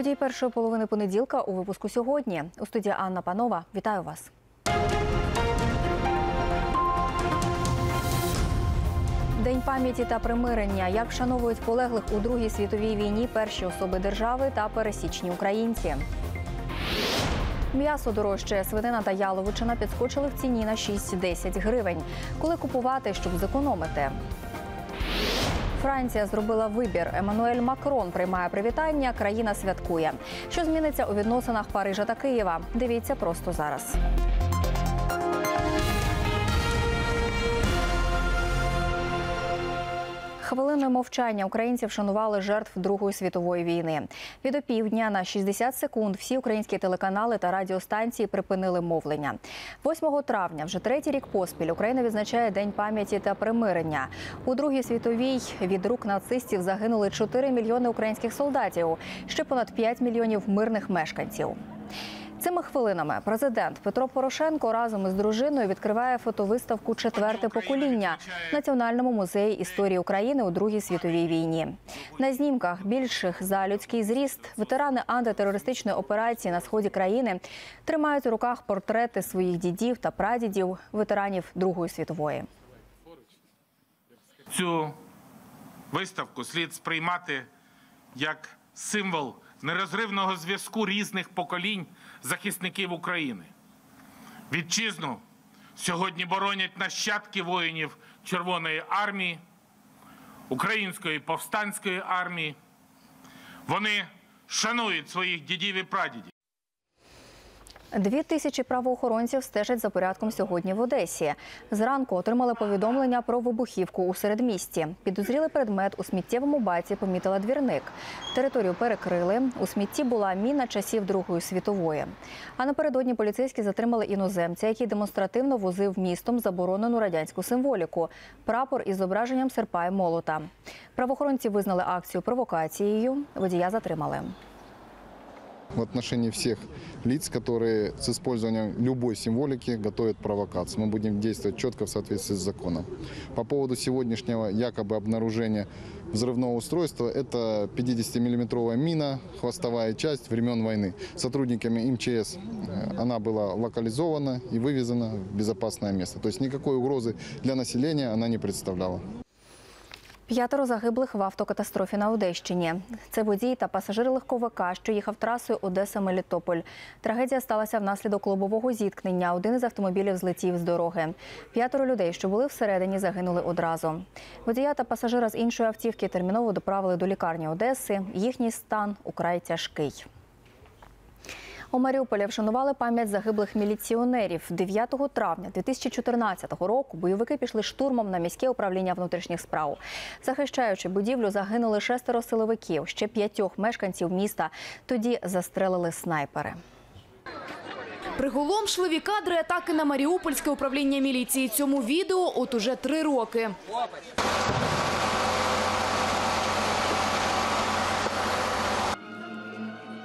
Події першої половини понеділка у випуску сьогодні. У студії Анна Панова. Вітаю вас. День пам'яті та примирення. Як вшановують полеглих у Другій світовій війні перші особи держави та пересічні українці. М'ясо дорожче, свинина та яловичина підскочили в ціні на 6-10 гривень. Коли купувати, щоб зекономити? Франція зробила вибір. Еммануель Макрон приймає привітання. Країна святкує. Що зміниться у відносинах Парижа та Києва? Дивіться просто зараз. Хвилиною мовчання українці вшанували жертв Другої світової війни. Від опівдня на 60 секунд всі українські телеканали та радіостанції припинили мовлення. 8 травня, вже третій рік поспіль, Україна відзначає День пам'яті та примирення. У Другій світовій від рук нацистів загинули 4 мільйони українських солдатів, ще понад 5 мільйонів мирних мешканців. Цими хвилинами президент Петро Порошенко разом із дружиною відкриває фотовиставку Четверте покоління в Національному музеї історії України у Другій світовій війні. На знімках більших за людський зріст ветерани антитерористичної операції на сході країни тримають у руках портрети своїх дідів та прадідів, ветеранів Другої світової. Цю виставку слід сприймати як символ нерозривного зв'язку різних поколінь захисників України. Вітчизну сьогодні боронять нащадки воїнів Червоної армії, Української повстанської армії. Вони шанують своїх дідів і прадідів. Дві тисячі правоохоронців стежать за порядком сьогодні в Одесі. Зранку отримали повідомлення про вибухівку у середмісті. Підозрілий предмет у сміттєвому баці помітила двірник. Територію перекрили. У смітті була міна часів Другої світової. А напередодні поліцейські затримали іноземця, який демонстративно возив містом заборонену радянську символіку прапор із зображенням серпа і молота. Правоохоронці визнали акцію провокацією. Водія затримали. В отношении всех лиц, которые с использованием любой символики готовят провокацию. Мы будем действовать четко в соответствии с законом. По поводу сегодняшнего якобы обнаружения взрывного устройства, это 50-миллиметровая мина, хвостовая часть времен войны. Сотрудниками МЧС э, она была локализована и вывезена в безопасное место. То есть никакой угрозы для населения она не представляла. П'ятеро загиблих в автокатастрофі на Одещині. Це водій та пасажир легковика, що їхав трасою Одеса-Мелітополь. Трагедія сталася внаслідок лобового зіткнення. Один із автомобілів злетів з дороги. П'ятеро людей, що були всередині, загинули одразу. Водія та пасажира з іншої автівки терміново доправили до лікарні Одеси. Їхній стан украй тяжкий. У Маріуполі вшанували пам'ять загиблих міліціонерів. 9 травня 2014 року бойовики пішли штурмом на міське управління внутрішніх справ. Захищаючи будівлю, загинули шестеро силовиків. Ще п'ятьох мешканців міста тоді застрелили снайпери. Приголомшливі кадри атаки на Маріупольське управління міліції. Цьому відео от уже три роки.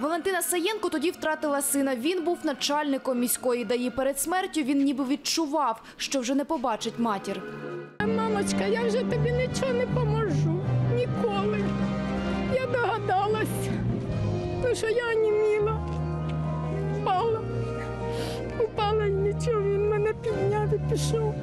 Валентина Саєнко тоді втратила сина. Він був начальником міської даї. Перед смертю він ніби відчував, що вже не побачить матір. Мамочка, я вже тобі нічого не поможу. Ніколи. Я догадалась, ну, що я оніміла. Впала. Упала і нічого, він мене підняв і пішов.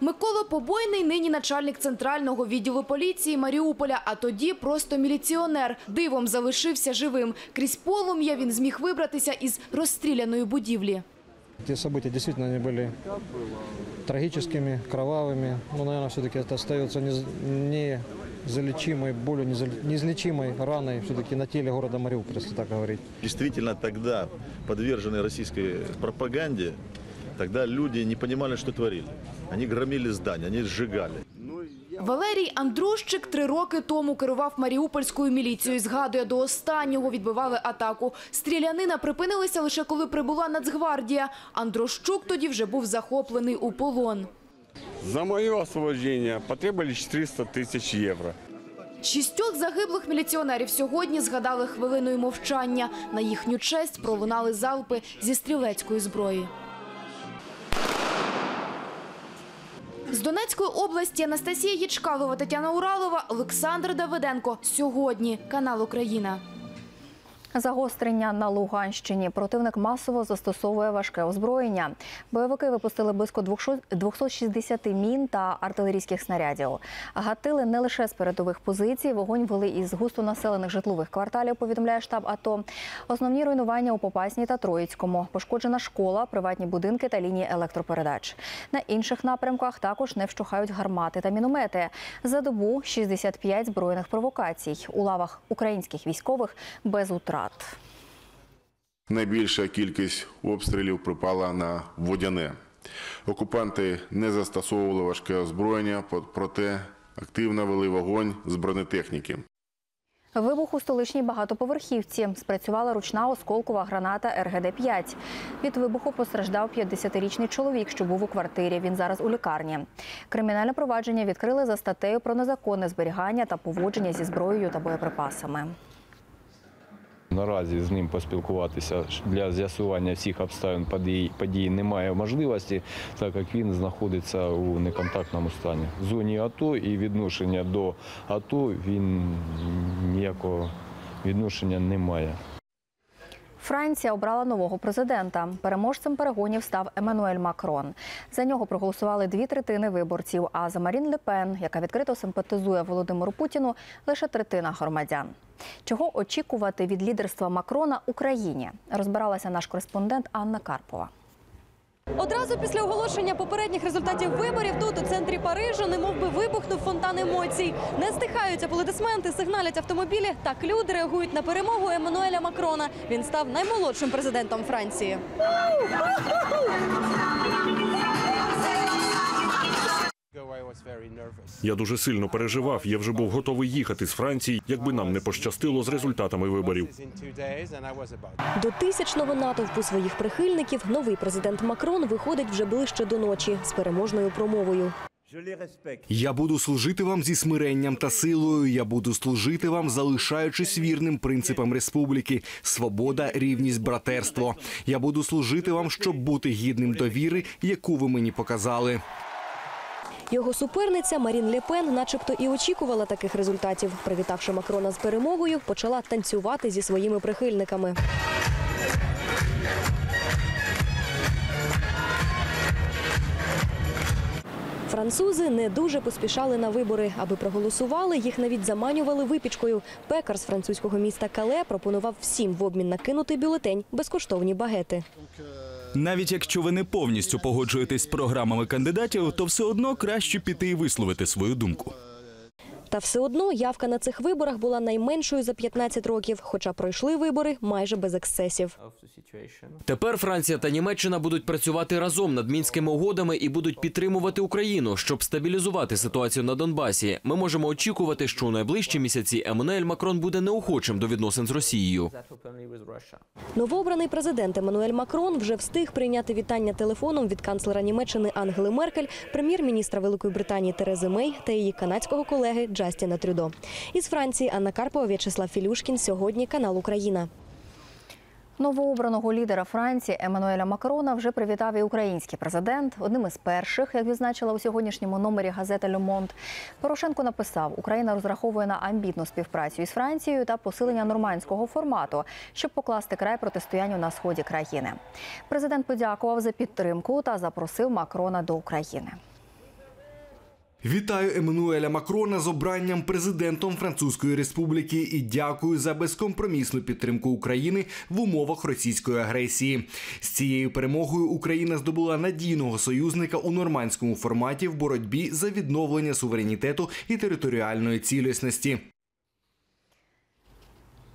Микола Побойний нині начальник центрального відділу поліції Маріуполя, а тоді просто міліціонер. Дивом залишився живим. Крізь полум'я він зміг вибратися із розстріляної будівлі. Те события действительно они были трагическими, кровавыми. Но, наверное, все-таки это остается нез- незалечимой болью, незал- неизлечимой раной все-таки на теле города Мариуполь, если так говорить. действительно тогда подвержены российской пропаганде, тогда люди не понимали, что творили. Они громили здания, они сжигали. Валерій Андрущик три роки тому керував маріупольською міліцією. Згадує, до останнього відбивали атаку. Стрілянина припинилася лише коли прибула Нацгвардія. Андрощук тоді вже був захоплений у полон. За мое освобождение потребовали 400 тысяч евро. Шістьох загиблих міліціонерів сьогодні згадали хвилиною мовчання. На їхню честь пролунали залпи зі стрілецької зброї. Донецької області Анастасія Ячкалова, Тетяна Уралова, Олександр Давиденко. Сьогодні канал Україна. Загострення на Луганщині. Противник масово застосовує важке озброєння. Бойовики випустили близько 200 260 мін та артилерійських снарядів. Гатили не лише з передових позицій. Вогонь вели із густонаселених житлових кварталів. Повідомляє штаб АТО. Основні руйнування у Попасній та Троїцькому. Пошкоджена школа, приватні будинки та лінії електропередач. На інших напрямках також не вщухають гармати та міномети. За добу 65 збройних провокацій у лавах українських військових без утрат. Найбільша кількість обстрілів припала на водяне. Окупанти не застосовували важке озброєння, проте активно вели вогонь з бронетехніки. Вибух у столичній багатоповерхівці. Спрацювала ручна осколкова граната РГД-5. Від вибуху постраждав 50-річний чоловік, що був у квартирі. Він зараз у лікарні. Кримінальне провадження відкрили за статтею про незаконне зберігання та поводження зі зброєю та боєприпасами. Наразі з ним поспілкуватися для з'ясування всіх обставин подій, подій немає можливості, так як він знаходиться у неконтактному стані. В зоні АТО і відношення до АТО він ніякого відношення не має. Франція обрала нового президента. Переможцем перегонів став Еммануель Макрон. За нього проголосували дві третини виборців. А за Марін Лепен, яка відкрито симпатизує Володимиру Путіну, лише третина громадян. Чого очікувати від лідерства Макрона Україні? Розбиралася наш кореспондент Анна Карпова. Одразу після оголошення попередніх результатів виборів тут у центрі Парижа немов би вибухнув фонтан емоцій. Не стихають аплодисменти, сигналять автомобілі. Так люди реагують на перемогу Еммануеля Макрона. Він став наймолодшим президентом Франції. Я дуже сильно переживав. Я вже був готовий їхати з Франції, якби нам не пощастило з результатами виборів. До тисячного натовпу своїх прихильників новий президент Макрон виходить вже ближче до ночі з переможною промовою. Я буду служити вам зі смиренням та силою. Я буду служити вам, залишаючись вірним принципам республіки: свобода, рівність, братерство. Я буду служити вам, щоб бути гідним довіри, яку ви мені показали. Його суперниця Марін Ле Пен, начебто, і очікувала таких результатів. Привітавши Макрона з перемогою, почала танцювати зі своїми прихильниками. Французи не дуже поспішали на вибори. Аби проголосували, їх навіть заманювали випічкою. Пекар з французького міста Кале пропонував всім в обмін на кинутий бюлетень безкоштовні багети. Навіть якщо ви не повністю погоджуєтесь з програмами кандидатів, то все одно краще піти і висловити свою думку. Та все одно явка на цих виборах була найменшою за 15 років, хоча пройшли вибори майже без ексцесів. Тепер Франція та Німеччина будуть працювати разом над мінськими угодами і будуть підтримувати Україну, щоб стабілізувати ситуацію на Донбасі. Ми можемо очікувати, що у найближчі місяці Еммануель Макрон буде неохочим до відносин з Росією. Новообраний президент Еммануель Макрон вже встиг прийняти вітання телефоном від канцлера Німеччини Ангели Меркель, прем'єр-міністра Великої Британії Терези Мей та її канадського колеги Джастіна Трюдо. Із Франції Анна Карпова, В'ячеслав Філюшкін. Сьогодні канал Україна. Новообраного лідера Франції Еммануеля Макрона вже привітав і український президент. Одним із перших, як відзначила у сьогоднішньому номері газети Лемонт Порошенко написав, Україна розраховує на амбітну співпрацю із Францією та посилення нормандського формату, щоб покласти край протистоянню на сході країни. Президент подякував за підтримку та запросив Макрона до України. Вітаю Еммануеля Макрона з обранням президентом Французької республіки і дякую за безкомпромісну підтримку України в умовах російської агресії. З цією перемогою Україна здобула надійного союзника у нормандському форматі в боротьбі за відновлення суверенітету і територіальної цілісності.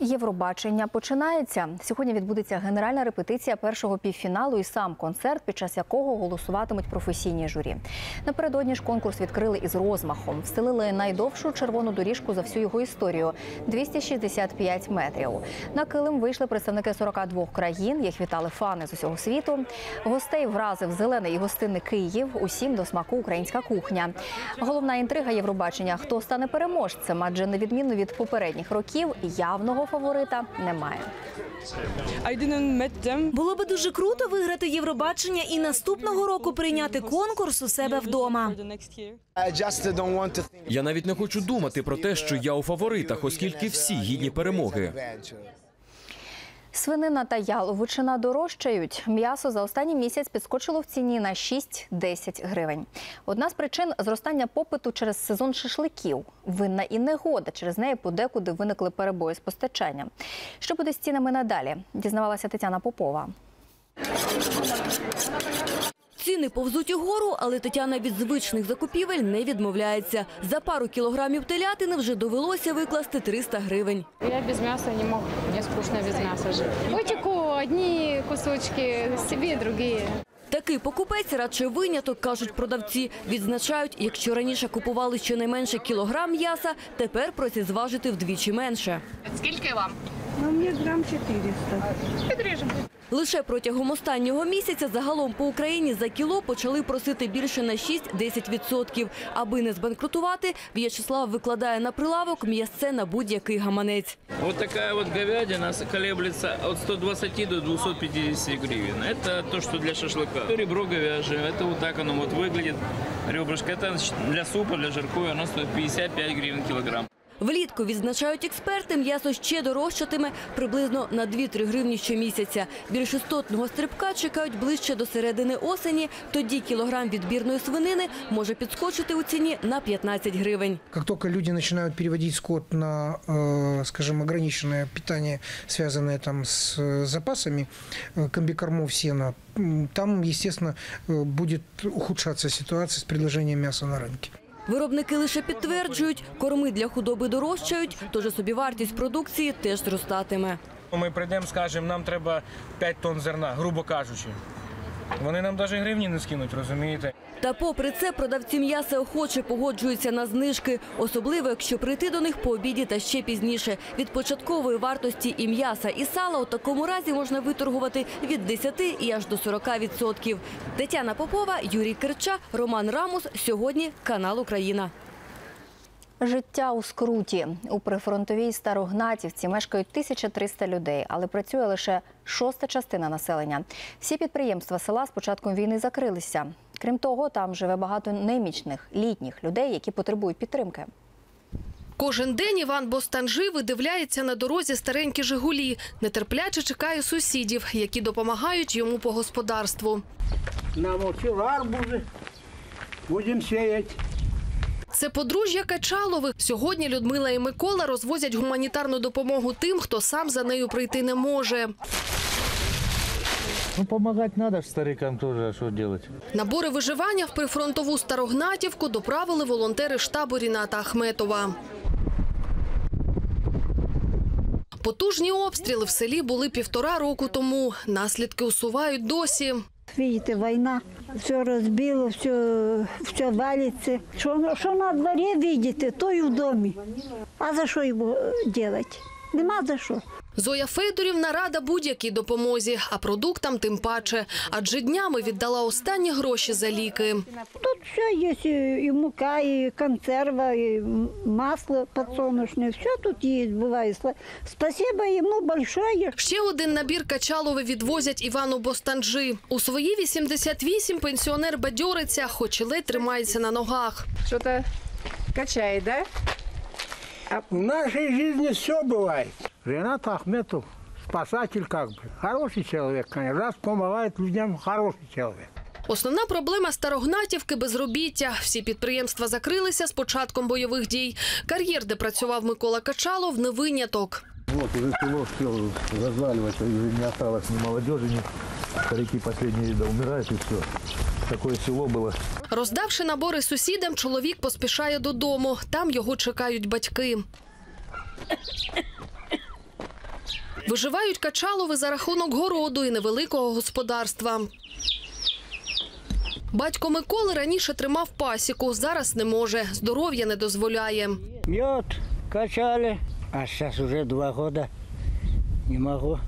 Євробачення починається. Сьогодні відбудеться генеральна репетиція першого півфіналу і сам концерт, під час якого голосуватимуть професійні журі. Напередодні ж конкурс відкрили із розмахом. Встелили найдовшу червону доріжку за всю його історію 265 метрів. На килим вийшли представники 42 країн. Їх вітали фани з усього світу. Гостей вразив зелений і гостинний Київ. Усім до смаку українська кухня. Головна інтрига Євробачення: хто стане переможцем? Адже на відміну від попередніх років явного фаворита немає. Було би дуже круто виграти Євробачення і наступного року прийняти конкурс у себе вдома. Я навіть не хочу думати про те, що я у фаворитах, оскільки всі гідні перемоги. Свинина та яловичина дорожчають. М'ясо за останній місяць підскочило в ціні на 6-10 гривень. Одна з причин зростання попиту через сезон шашликів. Винна і негода. Через неї подекуди виникли перебої з постачанням. Що буде з цінами надалі? Дізнавалася Тетяна Попова. Ціни повзуть угору, але Тетяна від звичних закупівель не відмовляється. За пару кілограмів телятини вже довелося викласти 300 гривень. Я без мяса не мог, мне скучно без мяса жить. Котику одни кусочки, себе другие. Такий покупець радше виняток, кажуть продавці. Відзначають, якщо раніше купували щонайменше кілограм м'яса, тепер просять зважити вдвічі менше. Скільки вам? Ну, мне грамм 400. Підріжемо. Лише протягом останнього місяця загалом по Україні за кіло почали просити більше на 6-10%. Аби не збанкрутувати, В'ячеслав викладає на прилавок м'ясце на будь-який гаманець. Вот такая вот говядина колеблется от 120 до 250 гривен. Это то, что для шашлыка. Ребро говяжье, это вот так оно вот выглядит. Ребрышко, это для супа, для жаркої, оно стоит 55 гривен килограмм. Влітку, відзначають експерти, м'ясо ще дорожчатиме приблизно на 2-3 гривні щомісяця. Більшостотного стрибка чекають ближче до середини осені. Тоді кілограм відбірної свинини може підскочити у ціні на 15 гривень. Как только люди начинают переводить скот на, э, скажем, ограниченное питание, связанное там с э, запасами э, комбикормов сена, м, там, естественно, э, будет ухудшаться ситуация с предложением мяса на рынке. Виробники лише підтверджують, корми для худоби дорожчають, тож собівартість продукції теж зростатиме. Ми прийдемо, скажемо, нам треба 5 тонн зерна, грубо кажучи. Вони нам навіть гривні не скинуть, розумієте? Та попри це продавці м'яса охоче погоджуються на знижки, особливо якщо прийти до них по обіді та ще пізніше. Від початкової вартості і м'яса, і сала у такому разі можна виторгувати від 10 і аж до 40 відсотків. Тетяна Попова, Юрій Керча, Роман Рамус. Сьогодні канал Україна. Життя у скруті. У прифронтовій Старогнатівці мешкають 1300 людей, але працює лише шоста частина населення. Всі підприємства села з початком війни закрилися. Крім того, там живе багато немічних, літніх людей, які потребують підтримки. Кожен день Іван Бостанжи видивляється на дорозі старенькі Жигулі. Нетерпляче чекає сусідів, які допомагають йому по господарству. Намочив арбузи, будемо сіяти. Це подружжя Качалових. Сьогодні Людмила і Микола розвозять гуманітарну допомогу тим, хто сам за нею прийти не може. Ну, помогать надо ж старикам тоже, а что делать? Набори виживання в прифронтову Старогнатівку доправили волонтери штабу Ріната Ахметова. Потужні обстріли в селі були півтора року тому. Наслідки усувають досі. Видите, война, все разбило, все, все валится. Что, что на дворе видите, то и в доме. А за что его э, делать? Нема за що. Зоя Федорівна рада будь-якій допомозі, а продуктам тим паче. Адже днями віддала останні гроші за ліки. Тут все и, и мука, и консерва, м- масло подсолнечное. Все тут есть, бывает. Сла- Спасибо ему большое. Ще один набір Качалови відвозять Івану Бостанджи. У свої 88 пенсіонер бадьориться, хоч і ледь тримається на ногах. Что-то качает, да? А в нашей жизни все бывает. Ренат Ахметов спасатель как бы. Хороший человек, конечно. Раз помогает людям, хороший человек. Основна проблема Старогнатівки – безробіття. Всі підприємства закрилися з початком бойових дій. Кар'єр, де працював Микола Качалов, не виняток. Вот уже село все разваливается, уже не осталось ни молодежи, ни старики последние да, умирают и все. Такое село было. Роздавши набори сусідам, чоловік поспішає додому. Там його чекають батьки. Виживають Качалови за рахунок городу і невеликого господарства. Батько Миколи раніше тримав пасіку, зараз не може. Здоров'я не дозволяє. Мед качали. А сейчас уже два года не могу,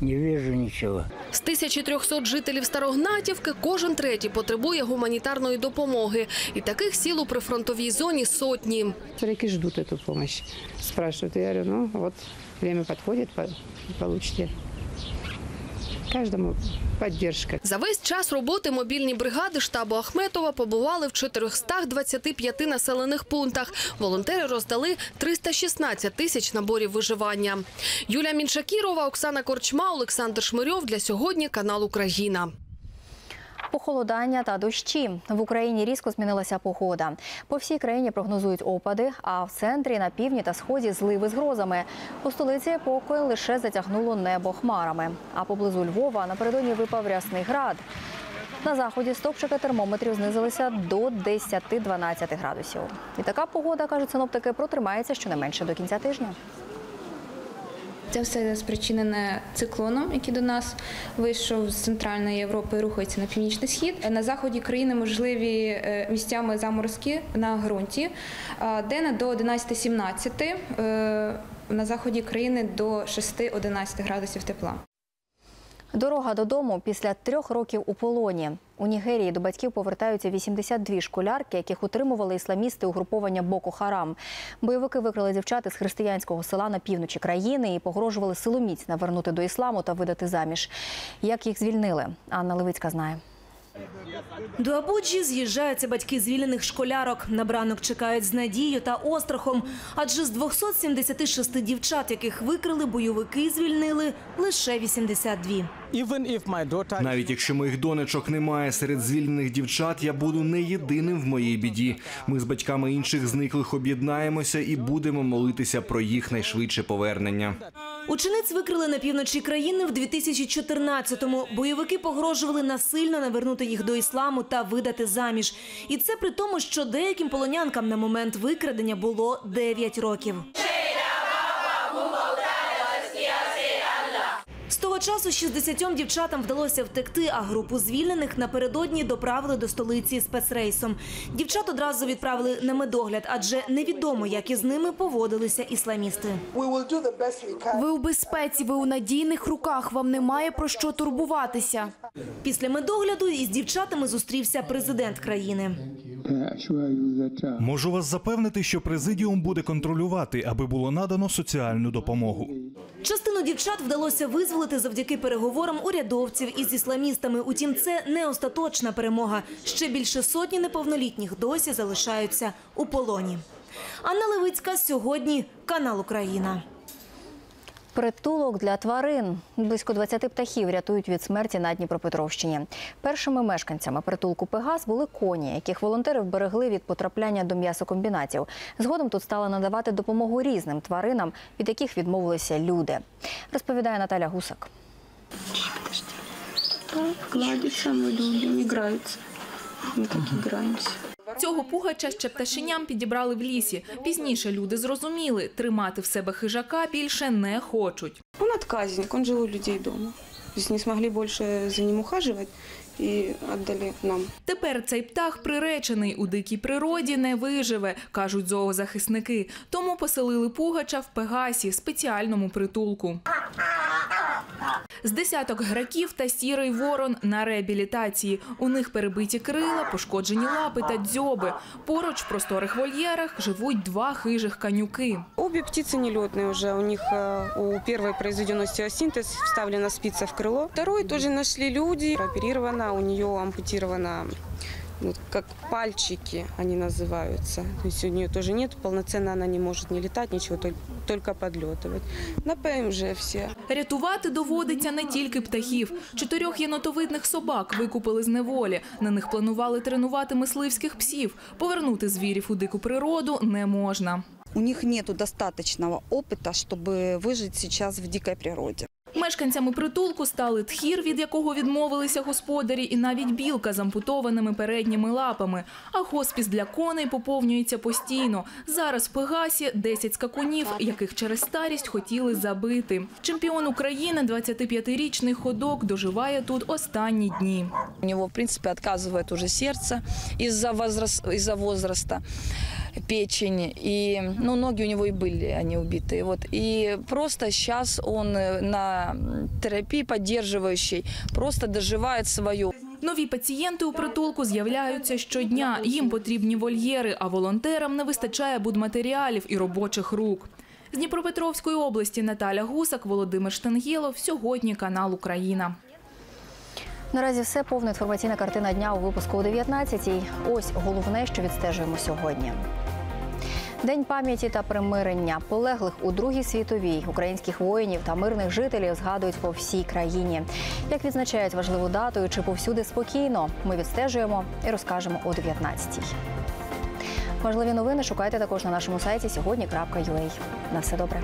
не вижу нічого. З 1300 жителів Старогнатівки кожен третій потребує гуманітарної допомоги. І таких сіл у прифронтовій зоні сотні. Старики ждуть цю допомогу, спрашують. Я говорю, ну от час підходить, по- получите. Каждому підтримка. За весь час роботи мобільні бригади штабу Ахметова побували в 425 населених пунктах. Волонтери роздали 316 тисяч наборів виживання. Юлія Міншакірова, Оксана Корчма, Олександр Шмирьов. Для сьогодні канал Україна. Похолодання та дощі в Україні різко змінилася погода. По всій країні прогнозують опади, а в центрі, на півдні та сході зливи з грозами. У столиці поки лише затягнуло небо хмарами. А поблизу Львова напередодні випав рясний град. На заході стопчики термометрів знизилися до 10-12 градусів. І така погода, кажуть синоптики, протримається щонайменше до кінця тижня. Це все спричинене циклоном, який до нас вийшов з центральної Європи і рухається на північний схід. На заході країни можливі е, місцями заморозки на ґрунті, де на до 11-17, е, на заході країни до 6-11 градусів тепла. Дорога додому після трьох років у полоні. У Нігерії до батьків повертаються 82 школярки, яких утримували ісламісти угруповання Боко Харам. Бойовики викрали дівчат із християнського села на півночі країни і погрожували силоміць навернути до ісламу та видати заміж. Як їх звільнили? Анна Левицька знає. До Абуджі з'їжджаються батьки звільнених школярок. На бранок чекають з надією та острахом. Адже з 276 дівчат, яких викрили, бойовики звільнили лише 82. Навіть якщо моїх донечок немає серед звільнених дівчат, я буду не єдиним в моїй біді. Ми з батьками інших зниклих об'єднаємося і будемо молитися про їх найшвидше повернення. Учениць викрили на півночі країни в 2014-му. Бойовики погрожували насильно навернути їх до ісламу та видати заміж. І це при тому, що деяким полонянкам на момент викрадення було 9 років. З того часу 60 дівчатам вдалося втекти, а групу звільнених напередодні доправили до столиці спецрейсом. Дівчат одразу відправили на медогляд, адже невідомо, як із ними поводилися ісламісти. Ви у безпеці, ви у надійних руках. Вам немає про що турбуватися. Після медогляду із дівчатами зустрівся президент країни. Можу вас запевнити, що президіум буде контролювати, аби було надано соціальну допомогу. Частину дівчат вдалося визволити завдяки переговорам урядовців із ісламістами. Утім, це не остаточна перемога. Ще більше сотні неповнолітніх досі залишаються у полоні. Анна Левицька сьогодні канал Україна. Притулок для тварин. Близько 20 птахів рятують від смерті на Дніпропетровщині. Першими мешканцями притулку Пегас були коні, яких волонтери вберегли від потрапляння до м'ясокомбінатів. Згодом тут стали надавати допомогу різним тваринам, від яких відмовилися люди. Розповідає Наталя Гусак. Гладиться, ми любимо, граються. Ми так граємося. Цього пугача ще пташеням підібрали в лісі. Пізніше люди зрозуміли, тримати в себе хижака більше не хочуть. Он отказник, он жил у людей дома. То не смогли больше за ним ухаживать и отдали нам. Тепер цей птах приречений у дикій природі не виживе, кажуть зоозахисники. Тому поселили пугача в Пегасі, спеціальному притулку. З десяток граків та сірий ворон на реабілітації. У них перебиті крила, пошкоджені лапи та дзьоби. Поруч в просторих вольєрах живуть два хижих канюки. Обе птицы нелетные уже. У них э, у первой произведен остеосинтез, вставлена спица в крыло. Второй тоже нашли люди. Оперирована, у нее ампутирована вот как пальчики они называются. То есть у нее тоже нет, полноценно она не может не летать, ничего, толь- только подлетывать. На ПМЖ все. Рятувати доводиться не тільки птахів. Чотирьох єнотовидних собак викупили з неволі. На них планували тренувати мисливських псів. Повернути звірів у дику природу не можна. У них нет достаточного опыта, чтобы выжить сейчас в дикой природе. Мешканцями притулку стали тхір, від якого відмовилися господарі, і навіть білка з ампутованими передніми лапами. А хоспіс для коней поповнюється постійно. Зараз в Пегасі 10 скакунів, яких через старість хотіли забити. Чемпіон України, 25-річний ходок, доживає тут останні дні. У него, в принципе, отказывает уже возраст, из возраста, печень. И, ну, ноги у него и были, они убитые. Вот. И просто сейчас он э, на терапии поддерживающей просто доживает свое. Нові пацієнти у притулку з'являються щодня. Їм потрібні вольєри, а волонтерам не вистачає будматеріалів і робочих рук. З Дніпропетровської області Наталя Гусак, Володимир Штангілов. Сьогодні канал Україна. Наразі все повна інформаційна картина дня у випуску о 19-й. Ось головне, що відстежуємо сьогодні. День пам'яті та примирення полеглих у Другій світовій українських воїнів та мирних жителів згадують по всій країні. Як відзначають важливу дату чи повсюди спокійно, ми відстежуємо і розкажемо о 19-й. Важливі новини шукайте також на нашому сайті сьогодні.ua. На все добре.